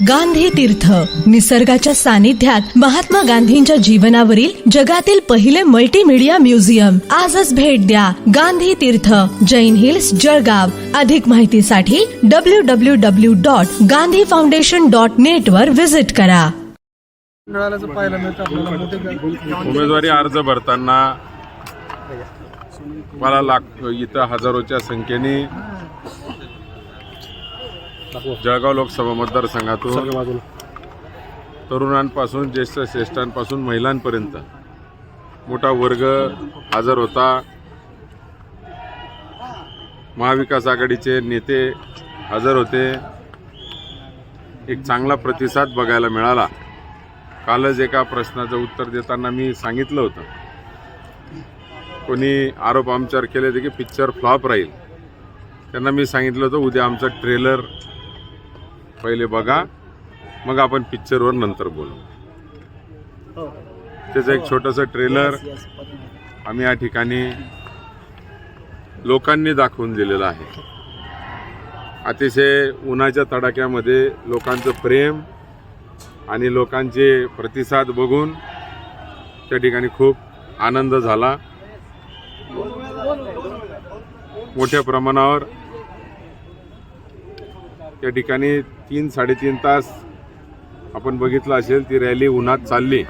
गांधी तीर्थ. निसर्गाच्या सानिध्यात महात्मा गांधींच्या जीवनावरील जगातील पहिले मल्टीमीडिया म्युझियम आजच भेट द्या गांधी तीर्थ. जैन हिल्स जळगाव. अधिक माहितीसाठी W W W dot Gandhi foundation dot net वर व्हिजिट करा. उमेदवारी अर्ज भरताना मला लाख इथं हजारोच्या संख्येने जळगाव लोकसभा मतदारसंघातून तरुणांपासून ज्येष्ठ श्रेष्ठांपासून महिलांपर्यंत. मोठा वर्ग हजर होता. महाविकास आघाडीचे नेते हजर होते. एक चांगला प्रतिसाद बघायला मिळाला. कालच एका प्रश्नाचं उत्तर देताना मी सांगितलं होतं. कोणी आरोप आमच्यावर केले होते की पिक्चर फ्लॉप राहील. त्यांना मी सांगितलं होतं उद्या आमचा ट्रेलर पहिले बघा मग आपण पिक्चरवर नंतर बोलू. त्याचं एक छोटंसं ट्रेलर आम्ही या ठिकाणी लोकांनी दाखवून दिलेलं आहे. अतिशय उन्हाच्या तडाख्यामध्ये लोकांचं प्रेम आणि लोकांचे प्रतिसाद बघून त्या ठिकाणी खूप आनंद झाला. मोठ्या प्रमाणावर त्या ठिकाणी तीन साडेतीन तास आपण बघितलं असेल ती रॅली उन्हात चालली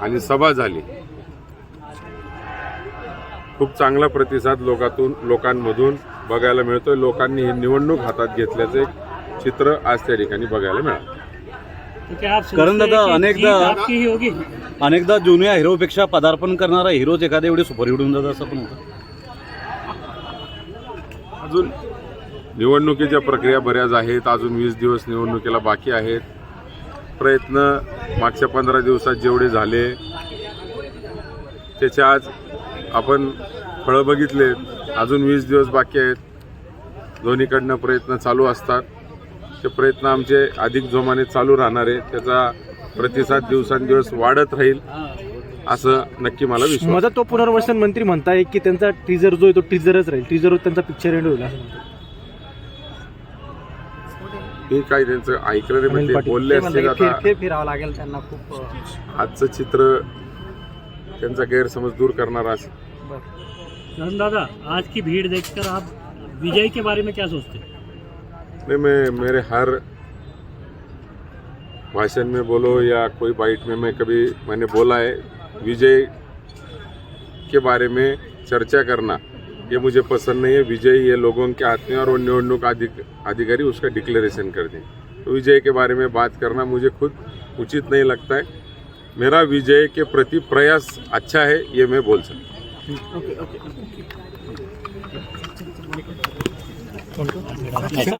आणि सभा झाली. खूप चांगला प्रतिसाद लोकातून लोकांमधून बघायला मिळतोय. लोकांनी ही निवडणूक हातात घेतल्याचं एक चित्र आज त्या ठिकाणी बघायला मिळालं. करण दादा, अनेकदा- जीत ही अनेकदा जुन्या हिरोपेक्षा पदार्पण करणारा हिरोज एखाद्या एवढे सुपरहिट होऊन जातात असं पण होतं. अजून निवडणुकीच्या प्रक्रिया बऱ्याच आहेत. अजून वीस दिवस निवडणुकीला बाकी आहेत. प्रयत्न मागच्या पंधरा दिवसात जेवढे झाले त्याचे आज आपण फळं बघितले. अजून वीस दिवस बाकी आहेत. दोन्हीकडनं प्रयत्न चालू असतात. ते प्रयत्न आमचे अधिक जोमाने चालू राहणार आहे त्याचा प्रतिसाद दिवसांदिवस वाढत राहील असं नक्की मला विश्वास माझा तो पुनर्वसन मंत्री म्हणताय की त्यांचा टीजर जो आहे तो टीजरच राहील. टीजरवर त्यांचा पिक्चर एंड होईल मी काही त्यांचं ऐकलं नाही पाटील. बोलले असतील आता. फिर फिरावं लागेल त्यांना खूप आजचं चित्र त्यांचा गैरसमज दूर करणारा असेल दादा आज की भीड़ देखकर आप विजय के बारे में क्या सोचते हैं? नहीं मैं मेरे हर भाषण में बोलो या कोई बाइट में मैं कभी मैंने बोला है विजय के बारे में चर्चा करना। ये मुझे पसंद नहीं है। विजय ये लोगों के हाथ में और वो निवडणूक अधिकारी उसका डिक्लेरेशन कर दें। तो विजय के बारे में बात करना मुझे खुद उचित नहीं लगता है। मेरा विजय के प्रति प्रयास अच्छा है ये मैं बोल सकता हूँ।